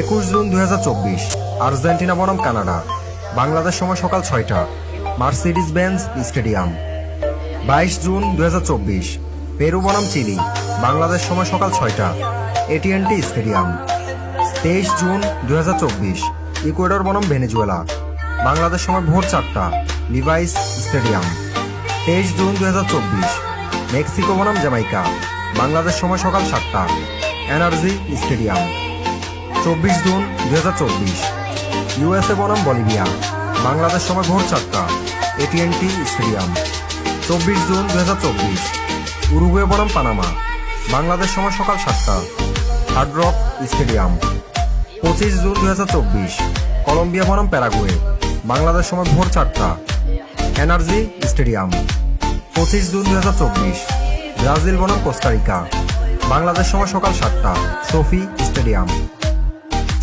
একুশ জুন দু হাজার চব্বিশ, আর্জেন্টিনা বনাম কানাডা, বাংলাদেশ সময় সকাল ছয়টা মার্সিডিজ বেঞ্জ স্টেডিয়াম। বাইশ জুন দু হাজার চব্বিশ, পেরু বনাম চিলি, বাংলাদেশ সময় সকাল ছয়টা এটিএনটি স্টেডিয়াম। তেইশ জুন দু হাজার চব্বিশ, ইকুয়েডর বনাম ভেনেজুয়েলা, বাংলাদেশ সময় ভোর চারটা, লিভাইস স্টেডিয়াম। তেইশ জুন দু হাজার চব্বিশ, মেক্সিকো বনাম জামাইকা বাংলাদেশ সময় সকাল সাতটা এনার্জি স্টেডিয়াম। চব্বিশ জুন দু হাজার চব্বিশ। ইউএসএ বনাম বলিভিয়া। বাংলাদেশ সময় ভোর চারটা। এটিএনটি স্টেডিয়াম। চব্বিশ জুন দু হাজার চব্বিশ। উরুগুয়ে বনাম পানামা। বাংলাদেশ সময় সকাল সাতটা। Hard Rock stadium. পঁচিশ জুন দু হাজার চব্বিশ। কলম্বিয়া বনাম প্যারাগুয়ে। বাংলাদেশ সময় ভোর চারটা। Energy stadium. পঁচিশ জুন দু হাজার চব্বিশ। ব্রাজিল বনাম কোস্টারিকা। বাংলাদেশ সময় সকাল সাতটা। Sophie stadium.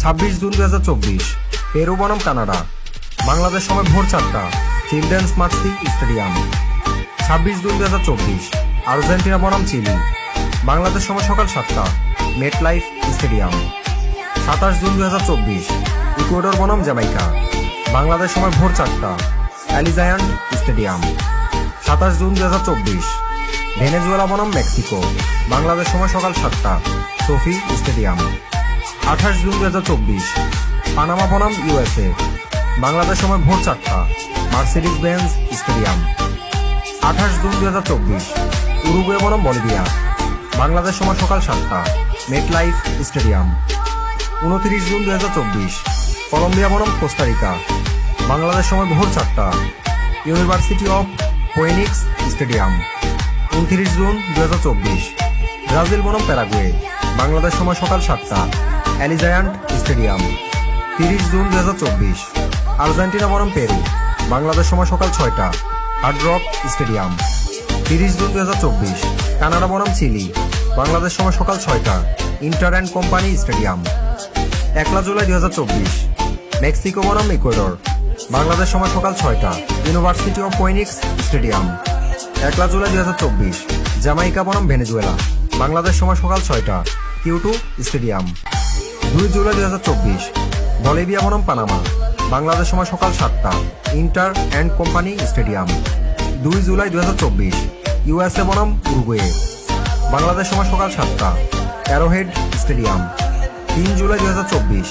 ছাব্বিশ জুন দু হাজার চব্বিশ, পেরু বনাম কানাডা। বাংলাদেশ সময় ভোর চারটা, চিলড্রেন্স মার্সি স্টেডিয়াম। ছাব্বিশ জুন দু হাজার চব্বিশ, আর্জেন্টিনা বনাম চিলি। বাংলাদেশ সময় সকাল সাতটা মেট লাইফ স্টেডিয়াম। সাতাশ জুন দু হাজার চব্বিশ, ইকুয়েডর বনাম জ্যামাইকা। বাংলাদেশ সময় ভোর চারটা, অ্যালিজায়ান স্টেডিয়াম। সাতাশ জুন দু হাজার চব্বিশ, ভেনেজুয়েলা বনাম মেক্সিকো। বাংলাদেশ সময় সকাল সাতটা, সোফি স্টেডিয়াম। আঠাশ জুন দু হাজার চব্বিশ, পানামা বনাম ইউএসএ বাংলাদেশ সময় ভোর চারটা মার্সিডিজ বেঞ্জ স্টেডিয়াম। আঠাশ জুন দু হাজার চব্বিশ, উরুগুয়ে বনাম, বলিভিয়া। বাংলাদেশ সময় সকাল সাতটা মেট লাইফ স্টেডিয়াম। উনত্রিশ জুন দু হাজার চব্বিশ, কলম্বিয়া বনাম, কোস্টারিকা। বাংলাদেশ সময় ভোর চারটা, ইউনিভার্সিটি অফ ফোয়েনিক্স স্টেডিয়াম। উনত্রিশ জুন দু হাজার চব্বিশ, ব্রাজিল বনাম, প্যারাগুয়ে। বাংলাদেশ সময় সকাল সাতটা অ্যালিজায়ান্ট স্টেডিয়াম, তিরিশ জুন দু হাজার চব্বিশ। আর্জেন্টিনা বনাম পেরু, বাংলাদেশ সময় সকাল ছয়টা, হার্ড রক স্টেডিয়াম, তিরিশ জুন দু হাজার চব্বিশ। কানাডা বনাম চিলি, বাংলাদেশ সময় সকাল ছয়টা, ইন্টার অ্যান্ড কোম্পানি স্টেডিয়াম, একলা জুলাই দু হাজার চব্বিশ। মেক্সিকো বনাম ইকুয়েডর, বাংলাদেশ সময় সকাল ছয়টা, ইউনিভার্সিটি অফ পয়েনিক্স স্টেডিয়াম, একলা জুলাই দু হাজার চব্বিশ। জামাইকা বনাম ভেনেজুয়েলা, বাংলাদেশ সময় সকাল ছয়টা, কিউটু স্টেডিয়াম। দুই জুলাই দুই হাজার চব্বিশ বলিভিয়া বনাম পানামা, বাংলাদেশ সময় সকাল সাতটা, ইন্টার অ্যান্ড কোম্পানি স্টেডিয়াম, দুই জুলাই দুই হাজার চব্বিশ ইউএসএ বনাম উরুগুয়ে, বাংলাদেশ সময় সকাল সাতটা, অ্যারোহেড স্টেডিয়াম, তিন জুলাই দুই হাজার চব্বিশ,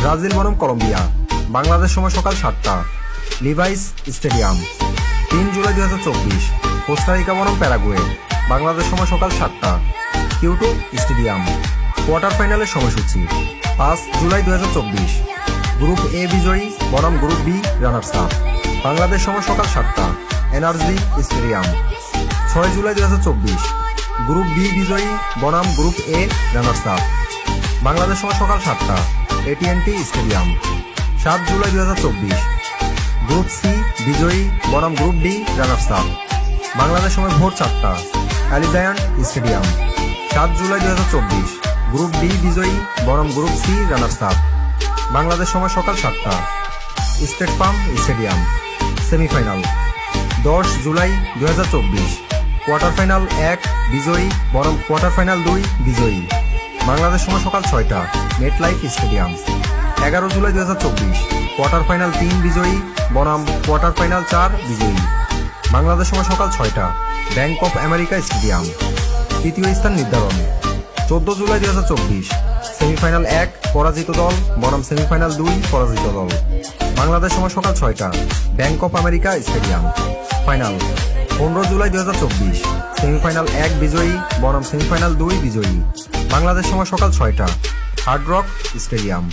ব্রাজিল বনাম কলম্বিয়া, বাংলাদেশ সময় সকাল সাতটা, লিভাইস স্টেডিয়াম, তিন জুলাই দুই হাজার চব্বিশ, কোস্টারিকা বনাম প্যারাগুয়ে, বাংলাদেশ সময় সকাল সাতটা, কিউটু স্টেডিয়াম কোয়ার্টার ফাইনালের সময়সূচি, পাঁচ জুলাই দু হাজার চব্বিশ। গ্রুপ এ বিজয়ী, বনাম group B runners up. Bangladesh সময় সকাল সাতটা, এনার্জি স্টেডিয়াম। ছয় জুলাই দু হাজার চব্বিশ, গ্রুপ বি বিজয়ী, বনাম group A runners up. Bangladesh সময় সকাল সাতটা এটিএনটি স্টেডিয়াম। সাত জুলাই দু হাজার চব্বিশ, গ্রুপ সি বিজয়ী, বনাম group D runners up. Bangladesh সময় ভোর চারটা অ্যালিজায়ান্ট স্টেডিয়াম। সাত জুলাই দুই হাজার চব্বিশ গ্রুপ ডি বিজয়ী বনাম group C runners up. Bangladesh সময় সকাল সাতটা। State Farm stadium. সেমিফাইনাল। দশ জুলাই দু হাজার চব্বিশ। কোয়ার্টার ফাইনাল এক, বিজয়ী বনাম কোয়ার্টার ফাইনাল দুই, বিজয়ী। বাংলাদেশ সময় সকাল ছয়টা। MetLife stadium. এগারো জুলাই দু হাজার চব্বিশ। কোয়ার্টার ফাইনাল তিন, বিজয়ী, বনাম কোয়ার্টার ফাইনাল চার, বিজয়ী। বাংলাদেশ সময় সকাল ছয়টা। Bank of America stadium. তৃতীয় স্থান নির্ধারণ। চোদ্দ জুলাই দুই হাজার চব্বিশ। সেমিফাইনাল এক, পরাজিত দল, বনাম সেমিফাইনাল দুই, পরাজিত দল। বাংলাদেশ সময় সকাল ছয়টা, Bank of America stadium. Final, পনেরো জুলাই দুই হাজার চব্বিশ, সেমিফাইনাল এক বিজয়ী, বনাম সেমিফাইনাল দুই বিজয়ী। বাংলাদেশ সময় সকাল ছয়টা, হার্ড রক স্টেডিয়াম।